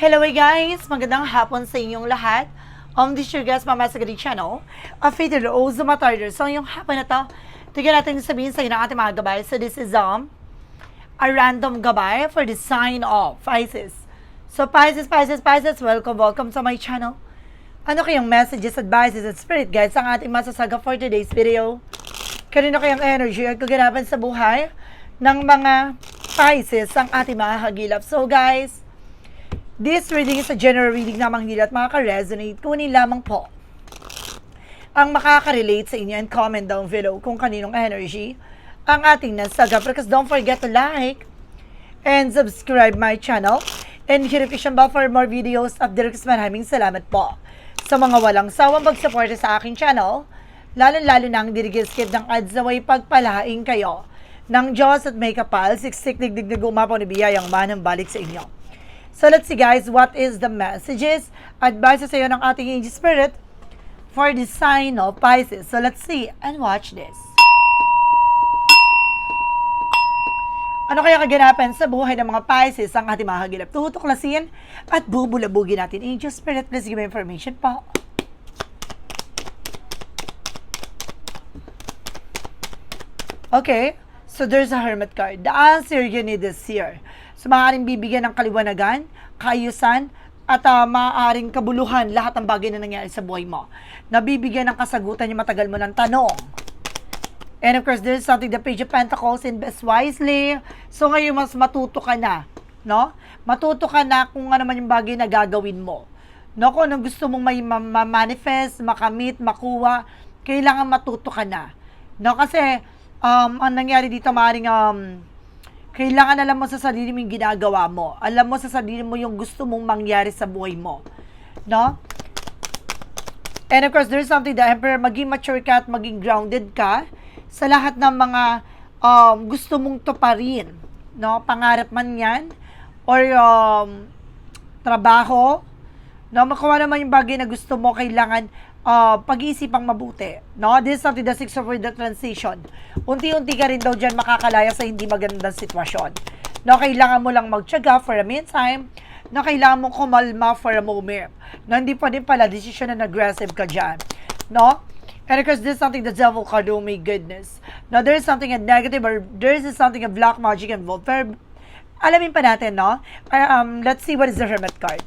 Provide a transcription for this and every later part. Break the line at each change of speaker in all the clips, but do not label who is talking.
Hello guys! Magandang hapon sa inyong lahat. Um, this is your guest, Mama Sagadi Channel. A Fatal Rose Matarder. So, yung hapon na to, tignan natin sabihin sa inyo ng ating mga gabay. So, this is um, a random gabay for the sign of Pisces. So, Pisces, Pisces, Pisces, welcome, welcome sa my channel. Ano kayong messages, advices, and spirit guides ang ating masasaga for today's video? Kanino kayang energy at kaganapan sa buhay ng mga Pisces ang ating mga hagilap. So, guys, This reading is a general reading lamang nila at makaka-resonate. Kunin lamang po ang makaka-relate sa inyo and comment down below kung kaninong energy ang ating nasaga. Because don't forget to like and subscribe my channel and hit notification bell for more videos of Dirks. Maraming salamat po sa mga walang sawang pagsuporta sa aking channel, lalo-lalo na ang dirigiskip ng ads away pagpalaing kayo ng Diyos at may kapal, siksik digdig na gumapaw ni biyayang manang balik sa inyo. So let's see guys, what is the messages, advice sa iyo ng ating angel spirit for the sign of Pisces. So let's see and watch this. Ano kaya kaganapan sa buhay ng mga Pisces ang ating mga hagilap? Tutuklasin at bubulabugin natin. Angel Spirit, please give me information po. Okay, so there's a hermit card. The answer you need is here. So maaaring bibigyan ng kaliwanagan, kaayusan, at uh, maaaring kabuluhan lahat ng bagay na nangyari sa buhay mo. Nabibigyan ng kasagutan yung matagal mo ng tanong. And of course, there's something the Page of Pentacles, invest wisely. So ngayon, mas matuto ka na. No? Matuto ka na kung ano man yung bagay na gagawin mo. No? Kung anong gusto mong may ma- ma- manifest, makamit, makuha, kailangan matuto ka na. No? Kasi, um, ang nangyari dito, maaaring, um, kailangan alam mo sa sarili mo yung ginagawa mo. Alam mo sa sarili mo yung gusto mong mangyari sa buhay mo. No? And of course, there's something the Emperor, maging mature ka at maging grounded ka sa lahat ng mga um, gusto mong tuparin. No? Pangarap man yan, or um, trabaho, no? makuha naman yung bagay na gusto mo, kailangan uh, pag-iisipang mabuti. No? This is something the six of the transition. Unti-unti ka rin daw dyan makakalaya sa hindi magandang sitwasyon. No? Kailangan mo lang magtyaga for a meantime, na kailangan mo kumalma for a moment. Na hindi pa din pala decision na aggressive ka dyan. No? And because there's something the devil called, oh my goodness. Now, there's something a negative or there's something a black magic involved. Pero, alamin pa natin, no? Um, let's see what is the Hermit card.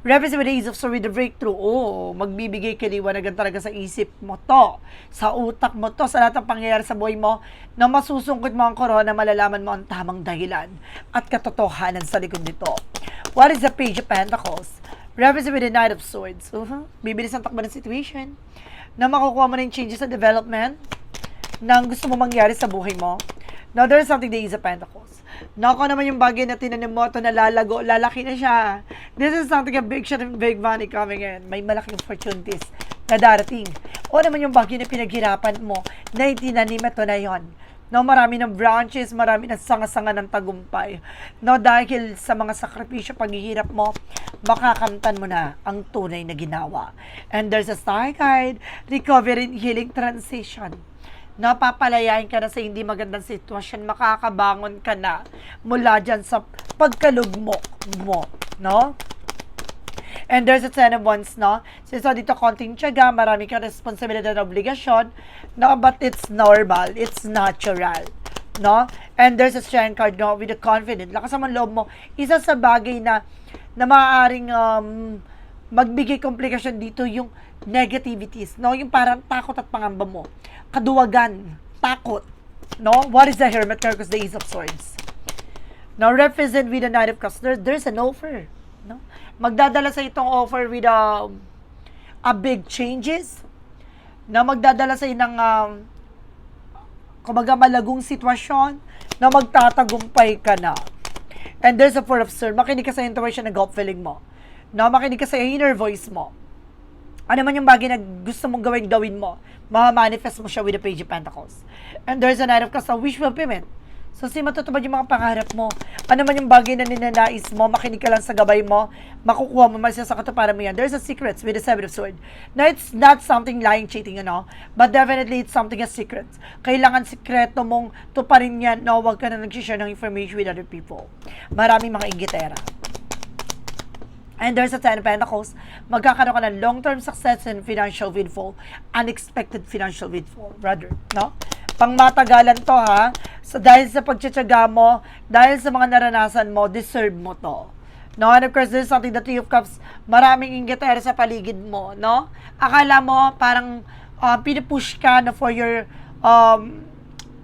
Represent with the Ace of with the breakthrough. Oh, magbibigay kaliwanagan talaga sa isip mo to, sa utak mo to, sa lahat ng pangyayari sa buhay mo, na masusungkot mo ang korona, malalaman mo ang tamang dahilan at katotohanan sa likod nito. What is the Page of Pentacles? Represent with the Knight of Swords. Uh-huh. Bibilis ang takbo ng situation, na makukuha mo na yung changes sa development, ng gusto mo mangyari sa buhay mo. Now, there's something the Ace of Pentacles. Kung naman yung bagay na tinanim mo, ito na lalago, lalaki na siya. This is something a big shot and big money coming in. May malaking opportunities na darating. O naman yung bagay na pinaghirapan mo, na itinanim, ito na yon. No, marami ng branches, marami ng sanga-sanga ng tagumpay. No, dahil sa mga sakripisyo, paghihirap mo, makakamtan mo na ang tunay na ginawa. And there's a star card, recovery and healing transition napapalayain ka na sa hindi magandang sitwasyon, makakabangon ka na mula dyan sa pagkalugmok mo, no? And there's a ten of wands, no? So, so dito konting tiyaga, marami ka responsibilidad at obligasyon, no? But it's normal, it's natural, no? And there's a strength card, no? With the confident, lakas naman loob mo. Isa sa bagay na, na maaaring um, magbigay komplikasyon dito yung negativities, no? Yung parang takot at pangamba mo. Kaduwagan, takot, no? What is the Hermit card? Because the Ace of Swords. Now, represent with the Knight of Cups. There, there's an offer, no? Magdadala sa itong offer with a, a big changes, na magdadala sa ng um, kumbaga malagong sitwasyon na magtatagumpay ka na. And there's a four of swords. Makinig ka sa intuition na gut feeling mo. No, makinig ka sa inner voice mo. Ano man yung bagay na gusto mong gawin, gawin mo. Ma-manifest mo siya with the Page of Pentacles. And there's a Knight of Cups, a wish fulfillment. So, si matutupad yung mga pangarap mo. Ano man yung bagay na ninanais mo, makinig ka lang sa gabay mo, makukuha mo man siya sa katuparan mo yan. There's a secrets with the Seven of Swords. Now, it's not something lying, cheating, know, but definitely it's something as secrets. Kailangan sikreto mong tuparin yan, no, huwag ka na nag-share ng information with other people. Maraming mga ingitera. And there's a Ten of Pentacles, magkakaroon ka ng long-term success and financial windfall, unexpected financial windfall, brother, no? Pangmatagalan to, ha? So, dahil sa pagtsatsaga mo, dahil sa mga naranasan mo, deserve mo to. No? And of course, there's something Three of Cups, maraming inggitera sa paligid mo, no? Akala mo, parang uh, pinupush ka na for your, um,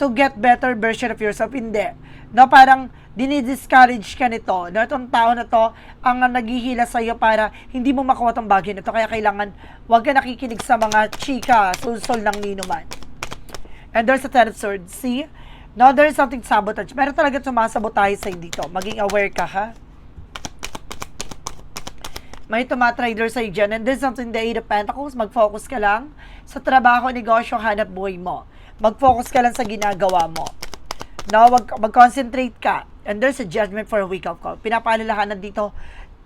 to get better version of yourself. Hindi. No, parang dinidiscourage ka nito. No, itong tao na to ang naghihila sa iyo para hindi mo makuha tong bagay na to. Kaya kailangan wag ka nakikinig sa mga chika, sulsol ng ninuman. And there's a ten of swords. See? No, there's something sabotage. Meron talaga sumasabotahe sa'yo dito. Maging aware ka, ha? may tumatrader sa dyan. And there's something the Eight of Pentacles, mag-focus ka lang sa trabaho, negosyo, hanap buhay mo. Mag-focus ka lang sa ginagawa mo. No, mag- mag-concentrate ka. And there's a judgment for a wake up call. Pinapaalalahanan dito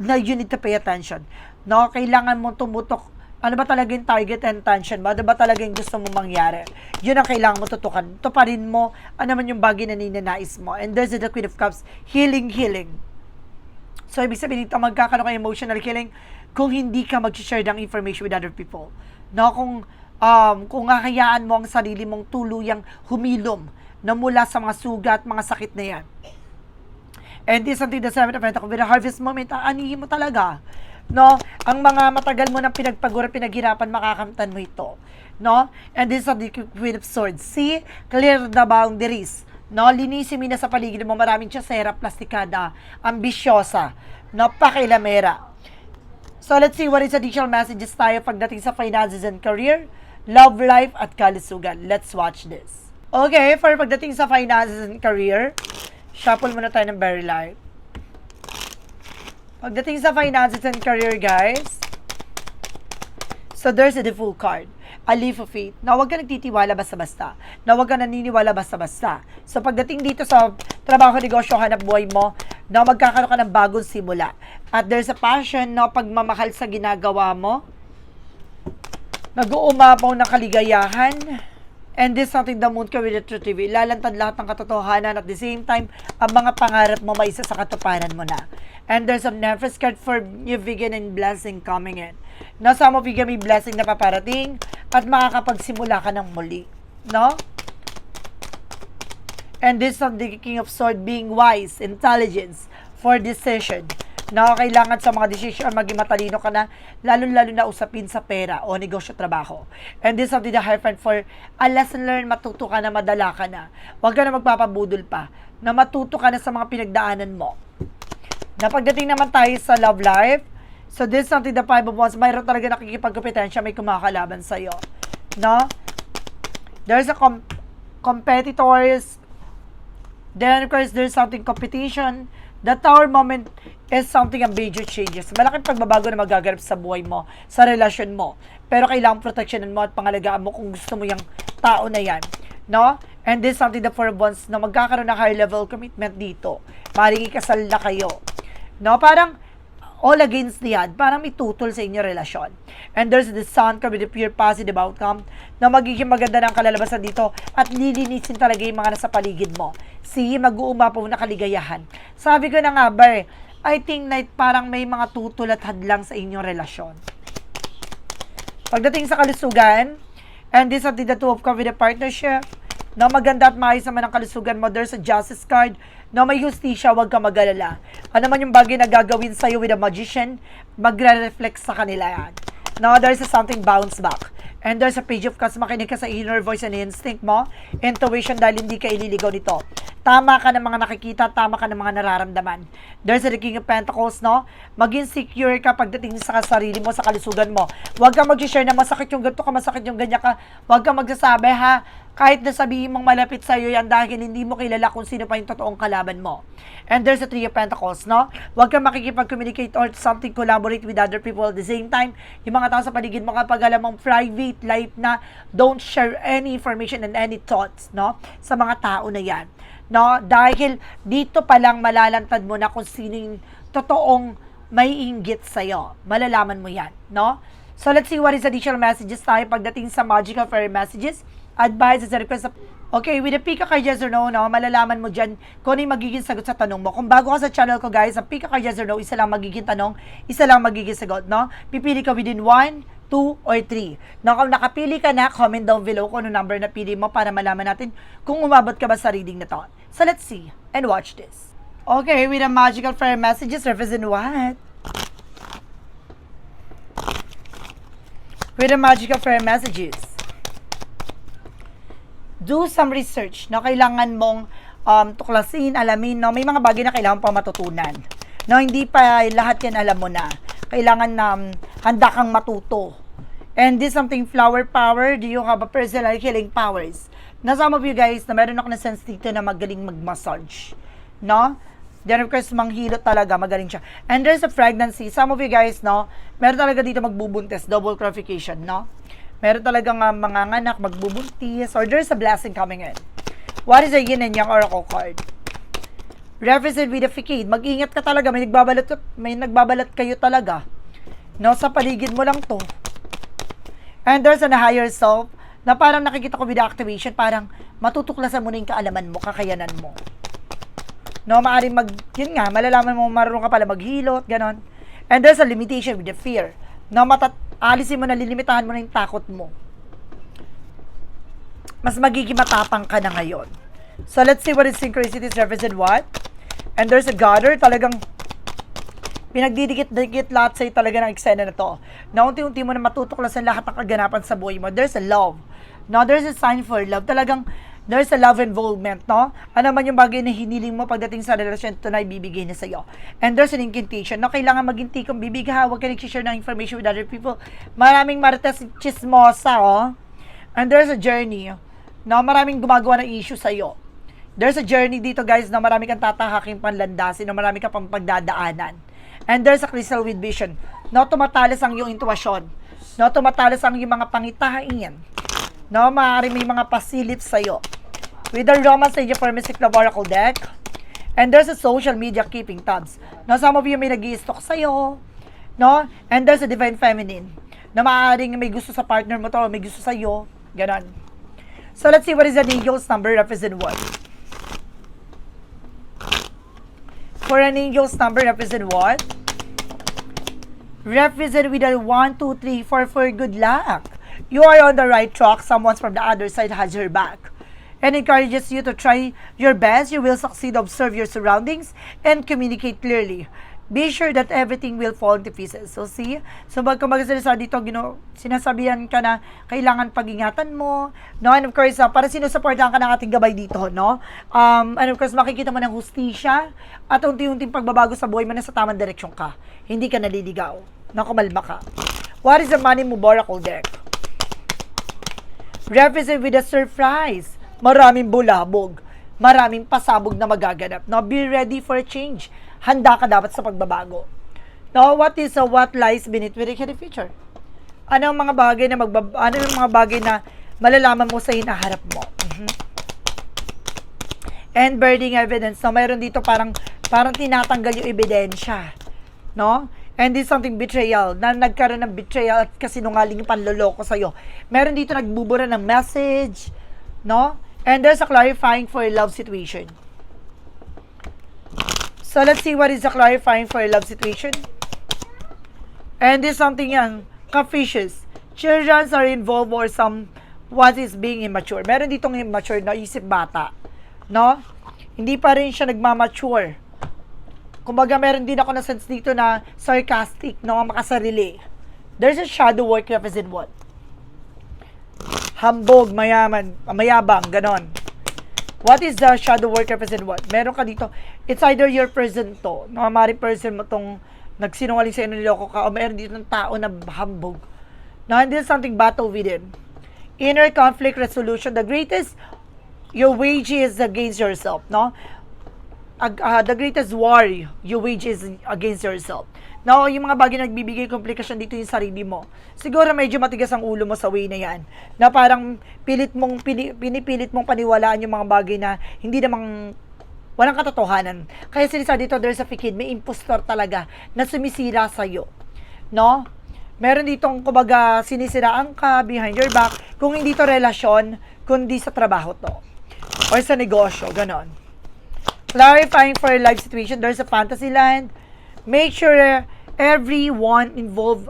na you need to pay attention. No, kailangan mo tumutok ano ba talaga yung target and intention mo? Ano ba talaga yung gusto mo mangyari? Yun ang kailangan mo tutukan. Tuparin mo ano man yung bagay na ninanais mo. And there's the Queen of Cups, healing, healing. So, ibig sabihin dito, magkakaroon ka emotional killing kung hindi ka mag-share ng information with other people. No, kung, um, kung hahayaan mo ang sarili mong tuluyang humilom na mula sa mga sugat, mga sakit na yan. And this is something the seven of Pentacles, with a harvest moment, aanihin mo talaga. No? Ang mga matagal mo ng pinagpagura, pinaghirapan, makakamtan mo ito. No? And this is the Queen of Swords. See? Clear the boundaries. No, linisin mo na sa paligid mo maraming tsasera, plastikada, ambisyosa, no, pakilamera. So let's see what is additional messages tayo pagdating sa finances and career, love life at kalusugan. Let's watch this. Okay, for pagdating sa finances and career, shuffle muna tayo ng very life. Pagdating sa finances and career, guys, so there's a default card a leaf of faith, na huwag ka nagtitiwala basta-basta, na huwag ka naniniwala basta-basta. So pagdating dito sa trabaho, negosyo, hanap buhay mo, na magkakaroon ka ng bagong simula. At there's a passion, no, pagmamahal sa ginagawa mo, nag-uumapaw ng kaligayahan, and this something the moon truth TV. Lalantad lahat ng katotohanan at the same time, ang mga pangarap mo maisa sa katuparan mo na. And there's a nervous card for new begin and blessing coming in. No, some of you may blessing na paparating at makakapagsimula ka ng muli. No? And this of the King of Sword being wise, intelligence, for decision. No, kailangan sa mga decision maging matalino ka na, lalo-lalo na usapin sa pera o negosyo trabaho. And this of the Hierophant for a lesson learned, matuto ka na, madala ka na. Huwag ka na magpapabudol pa, na matuto ka na sa mga pinagdaanan mo. Na pagdating naman tayo sa love life, so this is something the five of wands, mayroon talaga nakikipagkompetensya, may kumakalaban sa'yo. No? There's a com- competitors, then of course, there's something competition, the tower moment is something ang major changes. Malaking pagbabago na magaganap sa buhay mo, sa relasyon mo. Pero kailangan protectionan mo at pangalagaan mo kung gusto mo yung tao na yan. No? And this is something four of wands na magkakaroon ng high level commitment dito. Maring ikasal na kayo. No? Parang, all against hand, parang may tutol sa inyo relasyon. And there's the sun card with a pure positive outcome na magiging maganda ng kalalabasan dito at lilinisin talaga yung mga nasa paligid mo. See, mag-uumapaw na kaligayahan. Sabi ko na nga ba I think na parang may mga tutol at hadlang sa inyong relasyon. Pagdating sa kalusugan, and this is the two of cup with a partnership, na maganda at maayos naman ang kalusugan mo, there's a justice card, na may justisya, huwag ka magalala. Ano man yung bagay na gagawin sa'yo with a magician, magre-reflect sa kanila yan. Now, there's a something bounce back. And there's a page of cups, makinig ka sa inner voice and instinct mo, intuition dahil hindi ka ililigaw nito. Tama ka ng mga nakikita, tama ka ng mga nararamdaman. There's a King of Pentacles, no? Maging secure ka pagdating sa sarili mo, sa kalusugan mo. Huwag kang mag-share na masakit yung ganito ka, masakit yung ganyan ka. Huwag kang magsasabi, ha? Kahit na sabihin mong malapit sa'yo yan dahil hindi mo kilala kung sino pa yung totoong kalaban mo. And there's a Three of Pentacles, no? Huwag kang makikipag-communicate or something collaborate with other people at the same time. Yung mga tao sa paligid mo kapag alam mong private life na don't share any information and any thoughts, no? Sa mga tao na yan. No? Dahil dito pa lang malalantad mo na kung sino yung totoong may inggit sa'yo. Malalaman mo yan, no? So let's see what is additional messages tayo pagdating sa magical fairy messages. Advice as a request of... Okay, with the Pika card yes or no, no, malalaman mo dyan kung ano yung magiging sagot sa tanong mo. Kung bago ka sa channel ko guys, ang Pika card yes or no, isa lang magiging tanong, isa lang magiging sagot, no? Pipili ka within 1, 2, or 3. No, kung nakapili ka na, comment down below kung ano number na pili mo para malaman natin kung umabot ka ba sa reading na to. So let's see and watch this. Okay, with the magical fairy messages, represent what? with the magical fairy messages. Do some research, no? Kailangan mong um, tuklasin, alamin, no? May mga bagay na kailangan pa matutunan. No, hindi pa lahat yan alam mo na. Kailangan na um, handa kang matuto. And this something flower power, do you have a personal healing powers? Na some of you guys, na meron ako na sense dito na magaling mag-massage. No? Then of course, manghilot talaga, magaling siya. And there's a pregnancy. Some of you guys, no, meron talaga dito magbubuntis, double clarification, no? Meron talaga nga mga anak magbubuntis, or there's a blessing coming in. What is a yin and yang oracle card? Represent with a facade. Mag-ingat ka talaga, may nagbabalat, may nagbabalat kayo talaga. No, sa paligid mo lang to. And there's an higher self na parang nakikita ko with the activation, parang matutuklasan mo na yung kaalaman mo, kakayanan mo. No, maaaring mag, yun nga, malalaman mo marunong ka pala maghilot, ganon. And there's a limitation with the fear. No, matat, alisin mo na, lilimitahan mo na yung takot mo. Mas magiging matapang ka na ngayon. So, let's see what is synchronicities represent what? And there's a gather, talagang pinagdidikit-dikit lahat sa'yo talaga ng eksena na to. Na unti-unti mo na matutuklasan lahat ng kaganapan sa buhay mo. There's a love. No, there's a sign for love. Talagang there's a love involvement, no? Ano man yung bagay na hiniling mo pagdating sa relasyon, ito na ibibigay na sa'yo. And there's an incantation, no? Kailangan maginti kung bibig ha, huwag ka nag-share ng information with other people. Maraming marites chismosa, oh. And there's a journey, no? Maraming gumagawa ng issue sa'yo. There's a journey dito, guys, na marami kang tatahaking panlandasin, na marami kang pang pagdadaanan. And there's a crystal with vision. No, tumatalas ang iyong intuition. No, tumatalas ang iyong mga pangitain. No, maaari may mga pasilip sa'yo. With the Roman Sage for Mystic Love Oracle deck. And there's a social media keeping tabs. No, some of you may nag stalk sa'yo. No? And there's a Divine Feminine. Na maaaring may gusto sa partner mo to, may gusto sa'yo. Ganon. So, let's see what is the angel's number represent what? For an angel's number represent what? Represent with a 1, 2, 3, 4 for good luck. You are on the right track. Someone from the other side has your back. And encourages you to try your best. You will succeed. Observe your surroundings and communicate clearly. Be sure that everything will fall into pieces. So, see? So, pag magsalita dito, gino, sinasabihan ka na kailangan pag-ingatan mo. No? And of course, uh, para sinusuportahan ka ng ating gabay dito, no? Um, and of course, makikita mo ng hustisya at unti-unting pagbabago sa buhay mo na sa tamang direksyon ka. Hindi ka naliligaw. Nakumalma ka. What is the money mo Oracle deck? Represent with a surprise. Maraming bulabog. Maraming pasabog na magaganap. No, be ready for a change. Handa ka dapat sa pagbabago. No, what is uh, what lies beneath the future? Ano ang mga bagay na magbab ano yung mga bagay na malalaman mo sa hinaharap mo? Mhm. And burning evidence. No, mayroon dito parang parang tinatanggal yung ebidensya. No? And this something betrayal, na nagkaroon ng betrayal at kasinungaling yung panloloko sa'yo. Meron dito nagbubura ng message, no? And there's a clarifying for a love situation. So let's see what is the clarifying for a love situation. And this something yan, capricious. Children are involved or some what is being immature. Meron ditong immature na isip bata. No? Hindi pa rin siya nagmamature. Kumbaga, meron din ako na sense dito na sarcastic, no? Makasarili. There's a shadow work represent what? Hambog, mayaman, mayabang, ganon. What is the shadow work represent what? Meron ka dito, it's either your person to, no? Mari person mo tong nagsinungaling sa niloko ka, o meron dito ng tao na hambog. Now, this is something battle within. Inner conflict resolution, the greatest your wage is against yourself, no? Ah, the greatest war you wage is against yourself. No, yung mga bagay na nagbibigay komplikasyon dito yung sarili mo. Siguro medyo matigas ang ulo mo sa way na yan. Na parang pilit mong, pili, pinipilit mong paniwalaan yung mga bagay na hindi namang walang katotohanan. Kaya sinisa dito, there's a fikid, may impostor talaga na sumisira sa'yo. No? Meron ditong, kumbaga, sinisiraan ka behind your back. Kung hindi to relasyon, kundi sa trabaho to. Or sa negosyo, ganon. Clarifying for your life situation, there's a fantasy land. Make sure everyone involved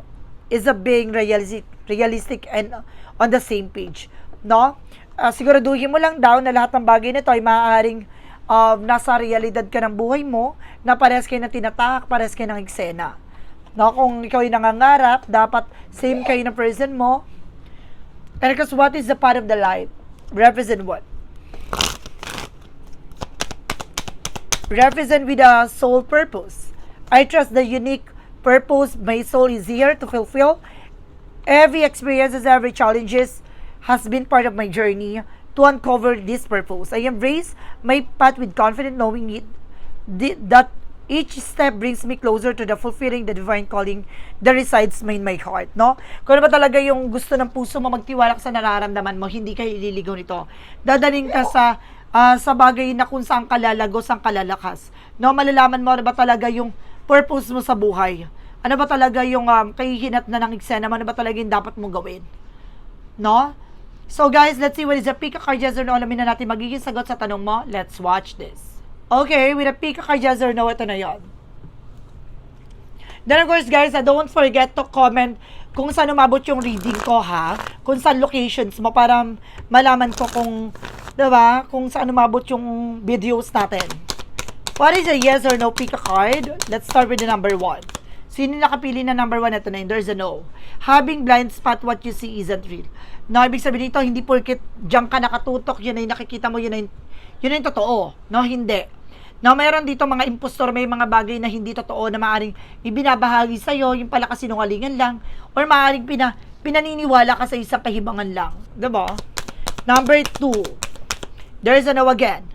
is a being realistic, realistic and on the same page. No? Ah, siguraduhin mo lang daw na lahat ng bagay nito ay maaaring ah, nasa realidad ka ng buhay mo, na parehas kayo ng tinatahak, parehas kayo ng eksena. No, kung ikaw ay nangangarap, dapat same kayo ng person mo. And because what is the part of the light? Represent what? Represent with a soul purpose. I trust the unique purpose my soul is here to fulfill. Every experiences, every challenges has been part of my journey to uncover this purpose. I embrace my path with confidence knowing it, that each step brings me closer to the fulfilling the divine calling that resides in my heart, no? Kung ano ba talaga yung gusto ng puso mo magtiwala ka sa nararamdaman mo, hindi ka ililigaw nito. Dadaling ka sa ah, sa bagay na kung saan kalalagos ang kalalakas. No, malalaman mo ano ba talaga yung purpose mo sa buhay. Ano ba talaga yung um, kahihinat na ng eksena mo, ano ba talaga yung dapat mong gawin. No? So guys, let's see what is the Pika card yes or no. Alamin na natin magiging sagot sa tanong mo. Let's watch this. Okay, with a Pika card yes or no, ito na yon. Then of course guys, uh, don't forget to comment kung saan umabot yung reading ko ha. Kung saan locations mo para malaman ko kung, 'di ba, kung saan umabot yung videos natin. What is a yes or no pick a card? Let's start with the number one. Sino nakapili na number one? Ito na yun. There's a no. Having blind spot, what you see isn't real. No, ibig sabihin nito, hindi porket diyan ka nakatutok, yun ay nakikita mo, yun ay, yun ay totoo. No, hindi. No, mayroon dito mga impostor, may mga bagay na hindi totoo na maaring ibinabahagi sa'yo, yung pala kasinungalingan lang, or maaring pina, pinaniniwala ka sa isang kahibangan lang. 'Di ba? Number two, there's a no again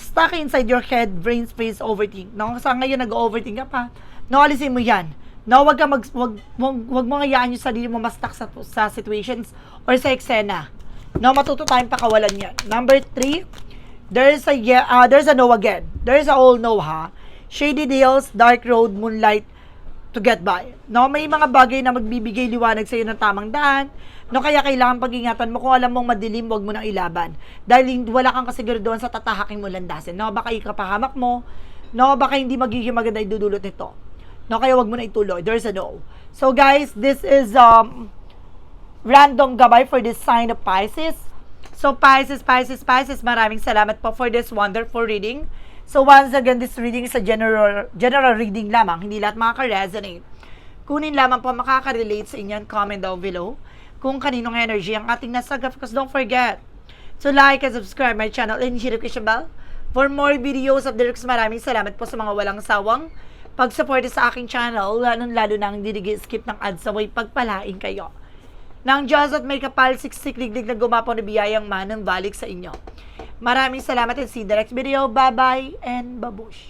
stuck inside your head, brain space, overthink. No, sa ngayon nag-overthink ka pa. No, alisin mo 'yan. No, wag ka mag wag, wag, wag mo hayaan yung sarili mo ma-stuck sa, sa situations or sa eksena. No, matuto tayong pakawalan 'yan. Number three, there's a uh, there's a no again. There's a all no ha. Shady deals, dark road, moonlight to get by. No, may mga bagay na magbibigay liwanag sa iyo ng tamang daan. No, kaya kailangan pag-ingatan mo kung alam mong madilim, wag mo nang ilaban. Dahil wala kang kasiguraduhan sa tatahaking mo landasin. No, baka ikapahamak mo. No, baka hindi magiging maganda idudulot nito. No, kaya wag mo na ituloy. There's a no. So guys, this is um random gabay for this sign of Pisces. So Pisces, Pisces, Pisces, maraming salamat po for this wonderful reading. So once again, this reading is a general general reading lamang, hindi lahat makaka-resonate. Kunin lamang po makaka-relate sa inyo, comment down below kung kaninong energy ang ating nasa graph. Because don't forget to like and subscribe my channel and hit the bell for more videos of Dirks. Maraming salamat po sa mga walang sawang pag-support sa aking channel, lalo-lalo na ang skip ng ads sa way pagpalain kayo. Nang Diyos at may kapal, siksik-liglig na gumapo na biyayang manang balik sa inyo. Maraming salamat and see the next video. Bye-bye and babush!